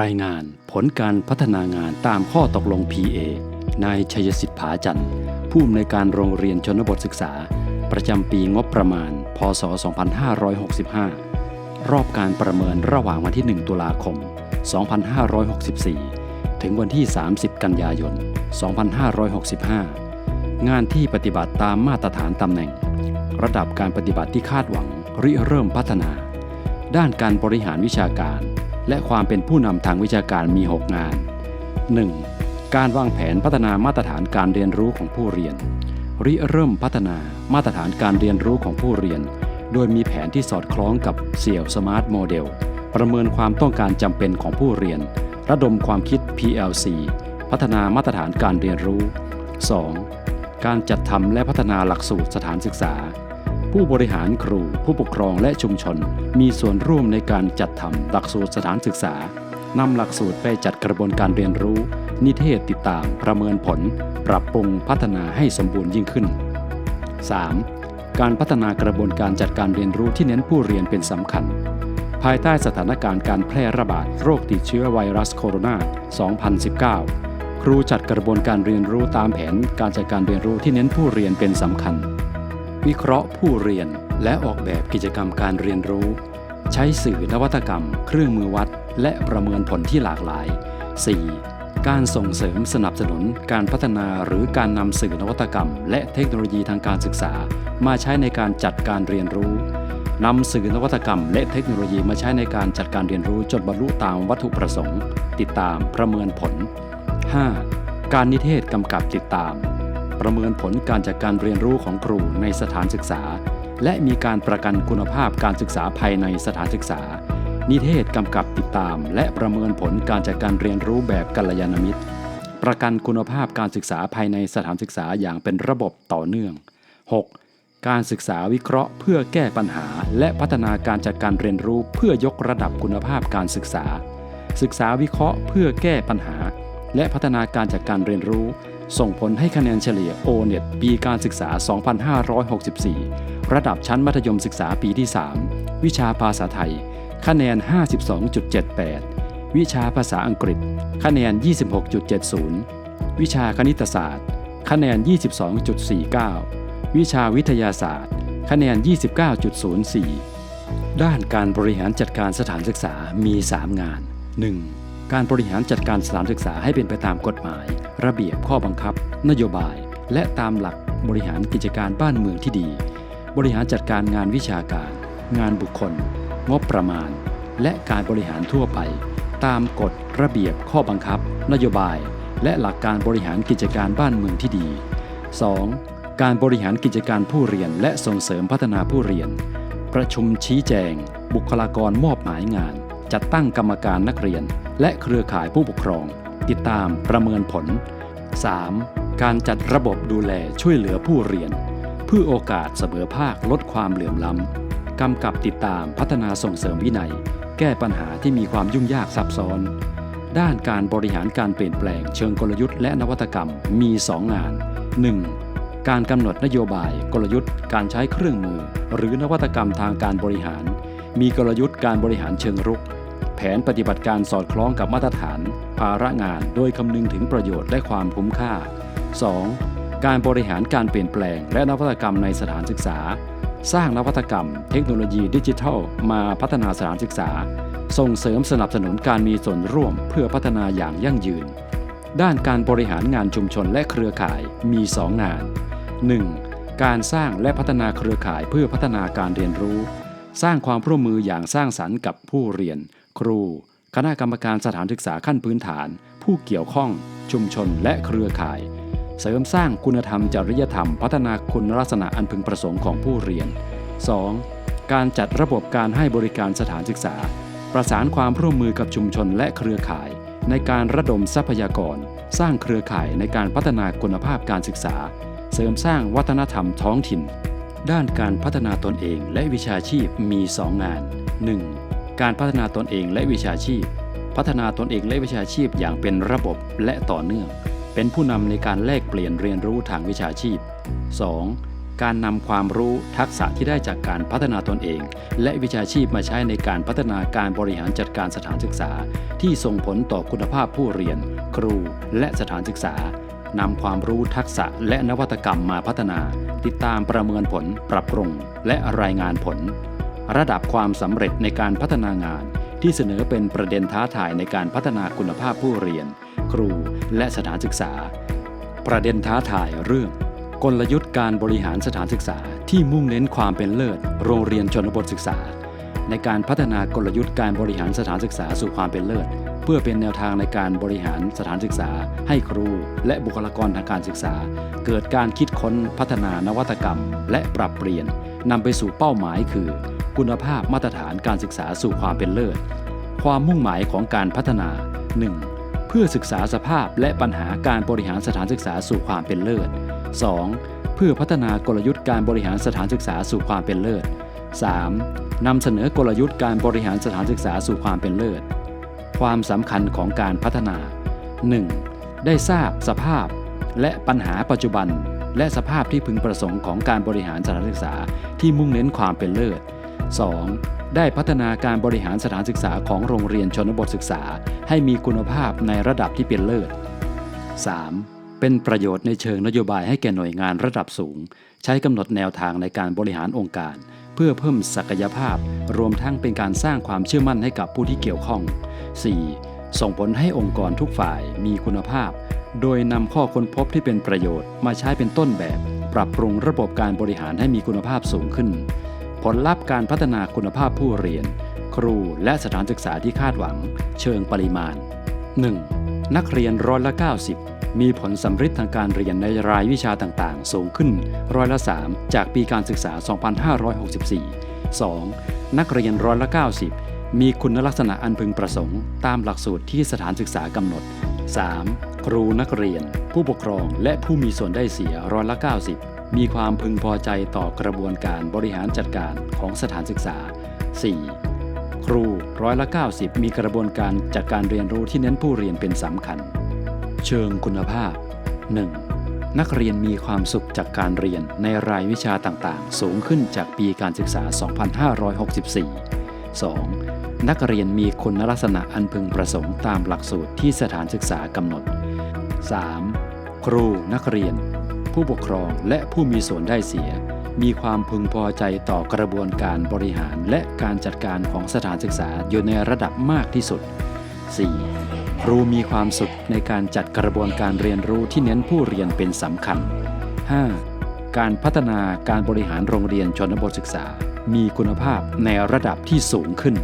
รายงานผลการพัฒนางานตามข้อตกลง PA นายชัยสิทธิ์ผาจันทร์ผู้อำนวยการโรงเรียนชนบทศึกษา ประจำปีงบประมาณ พศ 2565 รอบการประเมินระหว่างวันที่ 1 ตุลาคม 2564 ถึงวันที่ 30 กันยายน 2565 งานที่ปฏิบัติตามมาตรฐานตำแหน่ง ระดับการปฏิบัติที่คาดหวังริเริ่มพัฒนา ด้านการบริหารวิชาการ และความเป็นผู้นำทางวิชาการมี 6 งาน 1. การวางแผนพัฒนามาตรฐานการเรียนรู้ของผู้เรียน ริเริ่มพัฒนามาตรฐานการเรียนรู้ของผู้เรียน โดยมีแผนที่สอดคล้องกับเสี่ยวสมาร์ทโมเดลประเมินความต้องการจำเป็นของผู้เรียน ระดมความคิด PLC พัฒนามาตรฐานการเรียนรู้ 2. การจัดทำและพัฒนาหลักสูตรสถานศึกษา ผู้บริหารครู ผู้ปกครองและชุมชน มีส่วนร่วมในการจัดทำหลักสูตรสถานศึกษานำหลักสูตรไปจัดกระบวนการเรียนรู้ นิเทศติดตามประเมินผล ปรับปรุงพัฒนาให้สมบูรณ์ยิ่งขึ้น 3. การพัฒนากระบวนการจัดการเรียนรู้ที่เน้นผู้เรียนเป็นสำคัญ ภายใต้สถานการณ์การแพร่ระบาดโรคติดเชื้อไวรัสโคโรนา 2019 ครูจัดกระบวนการเรียนรู้ตามแผนการจัดการเรียนรู้ที่เน้นผู้เรียนเป็นสำคัญ วิเคราะห์ผู้เรียน และออกแบบกิจกรรมการเรียนรู้ ใช้สื่อนวัตกรรม เครื่องมือวัด และประเมินผลที่หลากหลาย 4. การส่งเสริมสนับสนุนการพัฒนาหรือการนำสื่อนวัตกรรม และเทคโนโลยีทางการศึกษา มาใช้ในการจัดการเรียนรู้นำสื่อนวัตกรรม และเทคโนโลยีมาใช้ในการจัดการเรียนรู้จนบรรลุตามวัตถุประสงค์ ติดตามประเมินผล 5. การนิเทศกำกับติดตาม ประเมินผลการจัดการเรียนรู้ของครูในสถานศึกษา และมีการประกันคุณภาพการศึกษาภายในสถานศึกษา นิเทศกำกับติดตาม และประเมินผลการจัดการเรียนรู้แบบกัลยาณมิตร ประกันคุณภาพการศึกษาภายในสถานศึกษาอย่างเป็นระบบต่อเนื่อง 6. การศึกษาวิเคราะห์เพื่อแก้ปัญหา และพัฒนาการจัดการเรียนรู้เพื่อยกระดับคุณภาพการศึกษา ศึกษาวิเคราะห์เพื่อแก้ปัญหา และพัฒนาการจัดการเรียนรู้ ส่งผลให้คะแนนเฉลี่ย O-NET ปีการศึกษา 2564 ระดับชั้นมัธยมศึกษาปีที่ 3 วิชาภาษาไทย คะแนน 52.78 วิชาภาษาอังกฤษ คะแนน 26.70 วิชาคณิตศาสตร์ คะแนน 22.49 วิชาวิทยาศาสตร์ คะแนน 29.04 ด้านการบริหารจัดการสถานศึกษามี 3 งาน 1. การบริหารจัดการสถานศึกษาให้เป็นไปตามกฎหมาย ระเบียบข้อบังคับ นโยบาย และตามหลักบริหารกิจการบ้านเมืองที่ดี บริหารจัดการงานวิชาการ งานบุคคล งบประมาณ และการบริหารทั่วไป ตามกฎระเบียบข้อบังคับ นโยบาย และหลักการบริหารกิจการบ้านเมืองที่ดี 2. การบริหารกิจการผู้เรียนและส่งเสริมพัฒนาผู้เรียน ประชุมชี้แจง บุคลากรมอบหมายงาน จัดตั้งกรรมการนักเรียน และเครือข่ายผู้ปกครอง ติดตามประเมินผล 3. การจัดระบบดูแลช่วยเหลือผู้เรียน เพื่อโอกาสเสมอภาคลดความเหลื่อมล้ำ กำกับติดตามพัฒนาส่งเสริมวินัย แก้ปัญหาที่มีความยุ่งยากซับซ้อน ด้านการบริหารการเปลี่ยนแปลงเชิงกลยุทธ์และนวัตกรรมมี 2 งาน 1. การกำหนดนโยบายกลยุทธ์ การใช้เครื่องมือ หรือนวัตกรรมทางการบริหาร มีกลยุทธ์การบริหารเชิงรุก แผนปฏิบัติการสอดคล้องกับมาตรฐาน ภาระงานโดยคำนึงถึงประโยชน์และความคุ้มค่า 2. การบริหารการเปลี่ยนแปลง และนวัตกรรมในสถานศึกษา สร้างนวัตกรรม เทคโนโลยีดิจิทัล มาพัฒนาสถานศึกษา ส่งเสริมสนับสนุนการมีส่วนร่วมเพื่อพัฒนาอย่างยั่งยืน ด้านการบริหารงานชุมชนและเครือข่ายมี 2 งาน 1. การสร้างและพัฒนาเครือข่ายเพื่อพัฒนาการเรียนรู้ สร้างความร่วมมืออย่างสร้างสรรค์กับผู้เรียน ครู คณะกรรมการสถานศึกษาขั้นพื้นฐาน ผู้เกี่ยวข้อง ชุมชนและเครือข่าย เสริมสร้างคุณธรรมจริยธรรม พัฒนาคุณลักษณะอันพึงประสงค์ของผู้เรียน 2. การจัดระบบการให้บริการสถานศึกษา ประสานความร่วมมือกับชุมชนและเครือข่าย ในการระดมทรัพยากร สร้างเครือข่ายในการพัฒนาคุณภาพการศึกษา เสริมสร้างวัฒนธรรมท้องถิ่น ด้านการพัฒนาตนเองและวิชาชีพมี 2 งาน 1. การพัฒนาตนเองและวิชาชีพ พัฒนาตนเองและวิชาชีพอย่างเป็นระบบและต่อเนื่อง เป็นผู้นำในการแลกเปลี่ยนเรียนรู้ทางวิชาชีพ 2. การนำความรู้ทักษะที่ได้จากการพัฒนาตนเอง และวิชาชีพมาใช้ในการพัฒนาการบริหารจัดการสถานศึกษา ที่ส่งผลต่อคุณภาพผู้เรียน ครูและสถานศึกษานำความรู้ทักษะและนวัตกรรมมาพัฒนา ติดตามประเมินผล ปรับปรุง และรายงานผล ระดับความสำเร็จในการพัฒนางาน ที่เสนอเป็นประเด็นท้าทายในการพัฒนาคุณภาพผู้เรียน ครูและสถานศึกษา ประเด็นท้าทายเรื่อง กลยุทธ์การบริหารสถานศึกษาที่มุ่งเน้นความเป็นเลิศ โรงเรียนชนบทศึกษา ในการพัฒนากลยุทธ์การบริหารสถานศึกษาสู่ความเป็นเลิศ เพื่อเป็นแนวทางในการบริหารสถานศึกษา ให้ครู และบุคลากรทางการศึกษา เกิดการคิดค้นพัฒนานวัตกรรม และปรับเปลี่ยนนำไปสู่เป้าหมายคือ คุณภาพมาตรฐานการศึกษาสู่ความเป็นเลิศ ความมุ่งหมายของการพัฒนา 1. เพื่อศึกษาสภาพและปัญหาการบริหารสถานศึกษาสู่ความเป็นเลิศ 2. เพื่อพัฒนากลยุทธ์การบริหารสถานศึกษาสู่ความเป็นเลิศ 3. นำเสนอกลยุทธ์การบริหารสถานศึกษาสู่ความเป็นเลิศ ความสำคัญของการพัฒนา 1. ได้ทราบสภาพ และปัญหาปัจจุบัน และสภาพที่พึงประสงค์ของการบริหารสถานศึกษาที่มุ่งเน้นความเป็นเลิศ 2. ได้พัฒนาการบริหารสถานศึกษาของโรงเรียนชนบทศึกษา ให้มีคุณภาพในระดับที่เป็นเลิศ 3. เป็นประโยชน์ในเชิงนโยบายให้แก่หน่วยงานระดับสูง ใช้กำหนดแนวทางในการบริหารองค์การ เพื่อเพิ่มศักยภาพ รวมทั้งเป็นการสร้างความเชื่อมั่นให้กับผู้ที่เกี่ยวข้อง 4. ส่งผลให้องค์กรทุกฝ่ายมีคุณภาพ โดยนำข้อค้นพบที่เป็นประโยชน์มาใช้เป็นต้นแบบ ปรับปรุงระบบการบริหารให้มีคุณภาพสูงขึ้น ผลลัพธ์การพัฒนาคุณภาพผู้เรียน ครูและสถานศึกษาที่คาดหวัง เชิงปริมาณ 1. นักเรียนร้อยละ 90 มีผลสำฤทธิ์ทางการเรียนในรายวิชาต่างๆ สูงขึ้นร้อยละ 3 จากปีการศึกษา 2564 2. นักเรียนร้อยละ 90 มีคุณลักษณะอันพึงประสงค์ ตามหลักสูตรที่สถานศึกษากำหนด 3. ครูนักเรียน ผู้ปกครองและผู้มีส่วนได้เสียร้อยละ 90 มีความพึงพอใจต่อกระบวนการบริหารจัดการของสถานศึกษา 4. ครูร้อยละ90 มีกระบวนการจัดการเรียนรู้ที่เน้นผู้เรียนเป็นสำคัญ เชิงคุณภาพ 1. นักเรียนมีความสุขจากการเรียนในรายวิชาต่างๆ สูงขึ้นจากปีการศึกษา 2564 2. นักเรียนมีคุณลักษณะอันพึงประสงค์ตามหลักสูตรที่สถานศึกษากำหนด 3. ครูนักเรียน ผู้ปกครองและผู้มีส่วนได้เสีย มีความพึงพอใจต่อกระบวนการบริหารและการจัดการของสถานศึกษาอยู่ในระดับมากที่สุด 4. ครูมีความสุขในการจัดกระบวนการเรียนรู้ที่เน้นผู้เรียนเป็นสำคัญ 5. การพัฒนาการบริหารโรงเรียนชนบทศึกษา มีคุณภาพในระดับที่สูงขึ้น